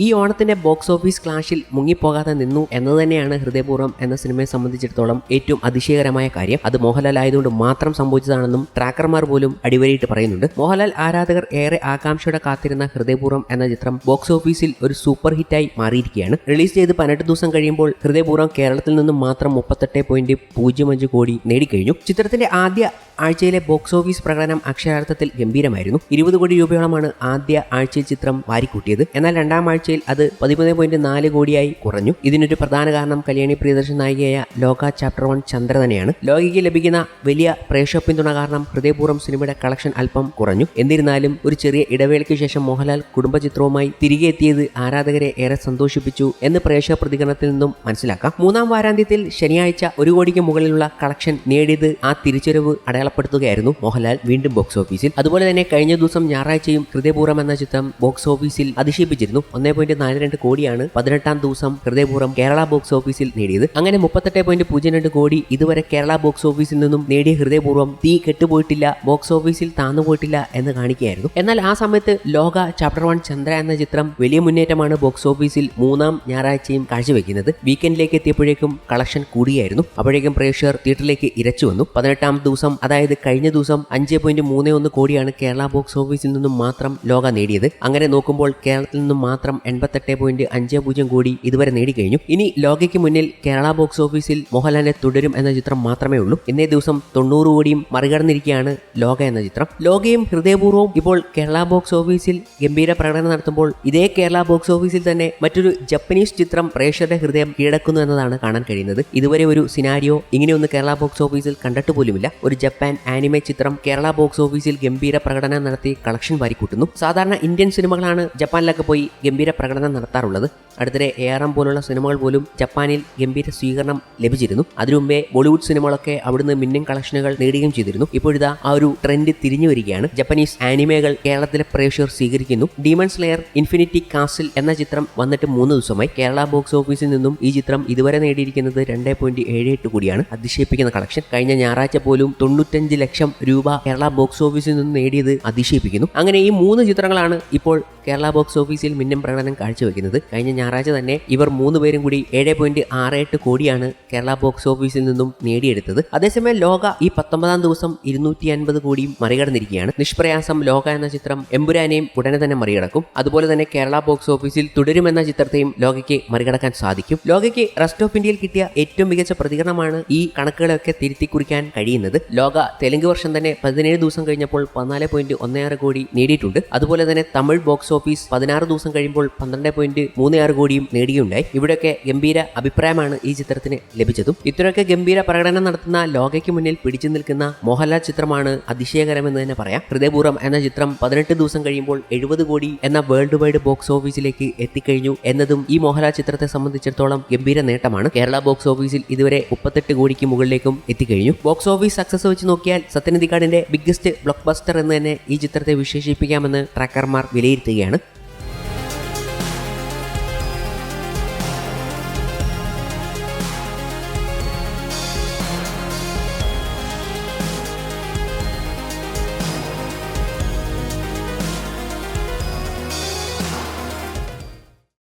ഈ ഓണത്തിന്റെ box office ക്ലാഷിൽ മുങ്ങിപ്പോകാതെ നിന്നു എന്നത് തന്നെയാണ് ഹൃദയപൂർവം എന്ന സിനിമയെ സംബന്ധിച്ചിടത്തോളം ഏറ്റവും അതിശയകരമായ കാര്യം. അത് മോഹൻലാൽ ആയതുകൊണ്ട് മാത്രം സംഭവിച്ചതാണെന്നും ട്രാക്കർമാർ പോലും അടിവരയിട്ട് പറയുന്നുണ്ട്. മോഹൻലാൽ ആരാധകർ ഏറെ ആകാംക്ഷയോടെ കാത്തിരുന്ന ഹൃദയപൂർവം എന്ന ചിത്രം ബോക്സ് ഓഫീസിൽ ഒരു സൂപ്പർ ഹിറ്റായി മാറിയിരിക്കുകയാണ്. റിലീസ് ചെയ്ത് പതിനെട്ട് ദിവസം കഴിയുമ്പോൾ ഹൃദയപൂർവം കേരളത്തിൽ നിന്നും മാത്രം മുപ്പത്തെട്ട് പോയിന്റ് പൂജ്യം അഞ്ച് കോടി നേടിക്കഴിഞ്ഞു. ചിത്രത്തിന്റെ ആദ്യ ആഴ്ചയിലെ ബോക്സ് ഓഫീസ് പ്രകടനം അക്ഷരാർത്ഥത്തിൽ ഗംഭീരമായിരുന്നു. ഇരുപത് കോടി രൂപയോളമാണ് ആദ്യ ആഴ്ചയിൽ ചിത്രം വാരിക്കൂട്ടിയത്. എന്നാൽ രണ്ടാം ആഴ്ചയിൽ അത് പതിമൂന്ന് പോയിന്റ് നാല് കോടിയായി കുറഞ്ഞു. ഇതിനൊരു പ്രധാന കാരണം കല്യാണി പ്രിയദർശൻ നായികയായ ലോക ചാപ്റ്റർ വൺ ചന്ദ്ര തന്നെയാണ്. ലോകയ്ക്ക് ലഭിക്കുന്ന വലിയ പ്രേക്ഷക പിന്തുണ കാരണം ഹൃദയപൂർവം സിനിമയുടെ കളക്ഷൻ അല്പം കുറഞ്ഞു. എന്നിരുന്നാലും ഒരു ചെറിയ ഇടവേളയ്ക്ക് ശേഷം മോഹൻലാൽ കുടുംബചിത്രവുമായി തിരികെ എത്തിയത് ആരാധകരെ ഏറെ സന്തോഷിപ്പിച്ചു എന്ന് പ്രേക്ഷക പ്രതികരണത്തിൽ നിന്നും മനസ്സിലാക്കാം. മൂന്നാം വാരാന്ത്യത്തിൽ ശനിയാഴ്ച ഒരു കോടിക്ക് മുകളിലുള്ള കളക്ഷൻ നേടിയത് ആ തിരിച്ചുവരവ് അടയാളപ്പെടുത്തുകയായിരുന്നു മോഹൻലാൽ വീണ്ടും ബോക്സ് ഓഫീസിൽ അതുപോലെ തന്നെ കഴിഞ്ഞ ദിവസം ഞായറാഴ്ചയും ഹൃദയപൂർവം എന്ന ചിത്രം ബോക്സ് ഓഫീസിൽ അതിശയിപ്പിച്ചിരുന്നു ഒന്നേ പോയിന്റ് നാല് രണ്ട് കോടിയാണ് പതിനെട്ടാം ദിവസം ഹൃദയപൂർവം കേരള ബോക്സ് ഓഫീസിൽ നേടിയത്. അങ്ങനെ മുപ്പത്തെട്ട് പോയിന്റ് പൂജ്യം രണ്ട് കോടി ഇതുവരെ കേരള ബോക്സ് ഓഫീസിൽ നിന്നും നേടിയ ഹൃദയപൂർവം തീ കെട്ടുപോയിട്ടില്ല ബോക്സ് ഓഫീസിൽ താന്നു പോയിട്ടില്ല എന്ന് കാണിക്കുകയായിരുന്നു. എന്നാൽ ആ സമയത്ത് ലോക ചാപ്റ്റർ വൺ ചന്ദ്ര എന്ന ചിത്രം വലിയ മുന്നേറ്റമാണ് ബോക്സ് ഓഫീസിൽ മൂന്നാം ഞായറാഴ്ചയും കാഴ്ചവെക്കുന്നത്. വീക്കെൻഡിലേക്ക് എത്തിയപ്പോഴേക്കും കളക്ഷൻ കൂടിയായിരുന്നു. അപ്പോഴേക്കും പ്രേക്ഷകർ തിയേറ്ററിലേക്ക് ഇരച്ചു വന്നു. പതിനെട്ടാം ദിവസം അതായത് കഴിഞ്ഞ ദിവസം അഞ്ച് പോയിന്റ് മൂന്ന് ഒന്ന് കോടിയാണ് കേരള ബോക്സ് ഓഫീസിൽ നിന്നും മാത്രം ലോക നേടിയത്. അങ്ങനെ നോക്കുമ്പോൾ കേരളത്തിൽ നിന്നും മാത്രം എൺപത്തെട്ട് പോയിന്റ് അഞ്ച് പൂജ്യം കോടി ഇതുവരെ നേടിക്കഴിഞ്ഞു. ഇനി ലോകയ്ക്ക് മുന്നിൽ കേരള ബോക്സ് ഓഫീസിൽ മോഹൻലാലിനെ തുടരും എന്ന ചിത്രം മാത്രമേ ഉള്ളൂ. ഇന്നേ ദിവസം തൊണ്ണൂറ് കോടിയും മറികടന്നിരിക്കുകയാണ് ലോക എന്ന ചിത്രം. ലോകയും ഹൃദയപൂർവവും ഇപ്പോൾ കേരള ബോക്സ് ഓഫീസിൽ ഗംഭീര പ്രകടനം നടത്തുമ്പോൾ ഇതേ കേരള ബോക്സ് ഓഫീസിൽ തന്നെ മറ്റൊരു ജപ്പനീസ് ചിത്രം പ്രേക്ഷകരുടെ ഹൃദയം കീഴടക്കുന്നു എന്നതാണ് കാണാൻ കഴിയുന്നത്. ഇതുവരെ ഒരു സിനാരിയോ ഇങ്ങനെയൊന്ന് കേരള ബോക്സ് ഓഫീസിൽ കണ്ടിട്ട് പോലുമില്ല. ഒരു ജപ്പാൻ ആനിമെ ചിത്രം കേരള ബോക്സ് ഓഫീസിൽ ഗംഭീര പ്രകടനം നടത്തി കളക്ഷൻ വാരിക്കൂട്ടുന്നു. സാധാരണ ഇന്ത്യൻ സിനിമകളാണ് ജപ്പാനിലൊക്കെ പോയി ഗംഭീര പ്രകടനം നടത്താറുള്ളത്. അടുത്തിടെ എം പോലുള്ള സിനിമകൾ പോലും ജപ്പാനിൽ ഗംഭീര സ്വീകരണം ലഭിച്ചിരുന്നു. അതിനു മുമ്പേ ബോളിവുഡ് സിനിമകളൊക്കെ അവിടുന്ന് മിന്നും കളക്ഷനുകൾ നേടുകയും ചെയ്തിരുന്നു. ഇപ്പോഴിതാ ആ ഒരു ട്രെൻഡ് തിരിഞ്ഞു വരികയാണ്. ജപ്പനീസ് ആനിമകൾ കേരളത്തിലെ പ്രേക്ഷകർ സ്വീകരിക്കുന്നു. ഡീമൺസ് സ്ലെയർ ഇൻഫിനിറ്റി കാസിൽ എന്ന ചിത്രം വന്നിട്ട് മൂന്ന് ദിവസമായി. കേരള ബോക്സ് ഓഫീസിൽ നിന്നും ഈ ചിത്രം ഇതുവരെ നേടിയിരിക്കുന്നത് രണ്ട് പോയിന്റ് ഏഴ് എട്ട് കോടിയാണ്. അതിശയിപ്പിക്കുന്ന കളക്ഷൻ കഴിഞ്ഞ ഞായറാഴ്ച പോലും തൊണ്ണൂറ്റഞ്ച് ലക്ഷം രൂപ കേരള ബോക്സ് ഓഫീസിൽ നിന്ന് നേടിയത് അതിശയിപ്പിക്കുന്നു. അങ്ങനെ ഈ മൂന്ന് ചിത്രങ്ങളാണ് ഇപ്പോൾ കേരള ബോക്സ് ഓഫീസിൽ മിന്നും പ്രകടനം കാഴ്ചവെക്കുന്നത്. കഴിഞ്ഞ ഞായറാഴ്ച തന്നെ ഇവർ മൂന്ന് പേരും കൂടി ഏഴ് പോയിന്റ് ആറ് എട്ട് കോടിയാണ് കേരള ബോക്സ് ഓഫീസിൽ നിന്നും നേടിയെടുത്തത്. അതേസമയം ലോക ഈ പത്തൊമ്പതാം ദിവസം ഇരുന്നൂറ്റി അൻപത് കോടിയും മറികടന്നിരിക്കുകയാണ്. നിഷ്പ്രയാസം ലോക എന്ന ചിത്രം എമ്പുരാനെയും ഉടനെ തന്നെ മറികടക്കും. അതുപോലെ തന്നെ കേരള ബോക്സ് ഓഫീസിൽ തുടരുമെന്ന ചിത്രത്തെയും ലോകയ്ക്ക് മറികടക്കാൻ സാധിക്കും. ലോകയ്ക്ക് റെസ്റ്റ് ഓഫ് ഇന്ത്യയിൽ കിട്ടിയ ഏറ്റവും മികച്ച പ്രതികരണമാണ് ഈ കണക്കുകളൊക്കെ തിരുത്തി കുറിക്കാൻ കഴിയുന്നത്. ലോക തെലുങ്ക് വർഷം തന്നെ പതിനേഴ് ദിവസം കഴിഞ്ഞപ്പോൾ പതിനാല് പോയിന്റ് ഒന്ന് ആറ് കോടി നേടിയിട്ടുണ്ട്. അതുപോലെ തന്നെ തമിഴ് ബോക്സ് ഓഫീസ് പതിനാറ് ദിവസം കഴിയുമ്പോൾ പന്ത്രണ്ട് പോയിന്റ് മൂന്ന് ആറ് കോടിയും നേടുകയുണ്ടായി ഇവിടെയൊക്കെ ഗംഭീര അഭിപ്രായമാണ് ഈ ചിത്രത്തിന് ലഭിച്ചതും. ഇത്രയൊക്കെ ഗംഭീര പ്രകടനം നടത്തുന്ന ലോകയ്ക്ക് മുന്നിൽ പിടിച്ചു നിൽക്കുന്ന മോഹൻലാൽ ചിത്രമാണ് അതിശയകരമെന്ന് തന്നെ പറയാം. ഹൃദയപൂർവം എന്ന ചിത്രം പതിനെട്ട് ദിവസം കഴിയുമ്പോൾ എഴുപത് കോടി എന്ന വേൾഡ് വൈഡ് ബോക്സ് ഓഫീസിലേക്ക് എത്തിക്കഴിഞ്ഞു എന്നതും ഈ മോഹൻലാൽ ചിത്രത്തെ സംബന്ധിച്ചിടത്തോളം ഗംഭീര നേട്ടമാണ്. കേരള ബോക്സ് ഓഫീസിൽ ഇതുവരെ മുപ്പത്തെട്ട് കോടിക്ക് മുകളിലേക്കും എത്തിക്കഴിഞ്ഞു. ബോക്സ് ഓഫീസ് സക്സസ് വെച്ച് നോക്കിയാൽ സത്യനന്ദിക്കാടിന്റെ ബിഗ്ഗസ്റ്റ് ബ്ലോക്ക് ബസ്റ്റർ എന്ന് തന്നെ ഈ ചിത്രത്തെ വിശേഷിപ്പിക്കാമെന്ന് ട്രാക്കർമാർ വിലയിരുത്തുകയാണ്.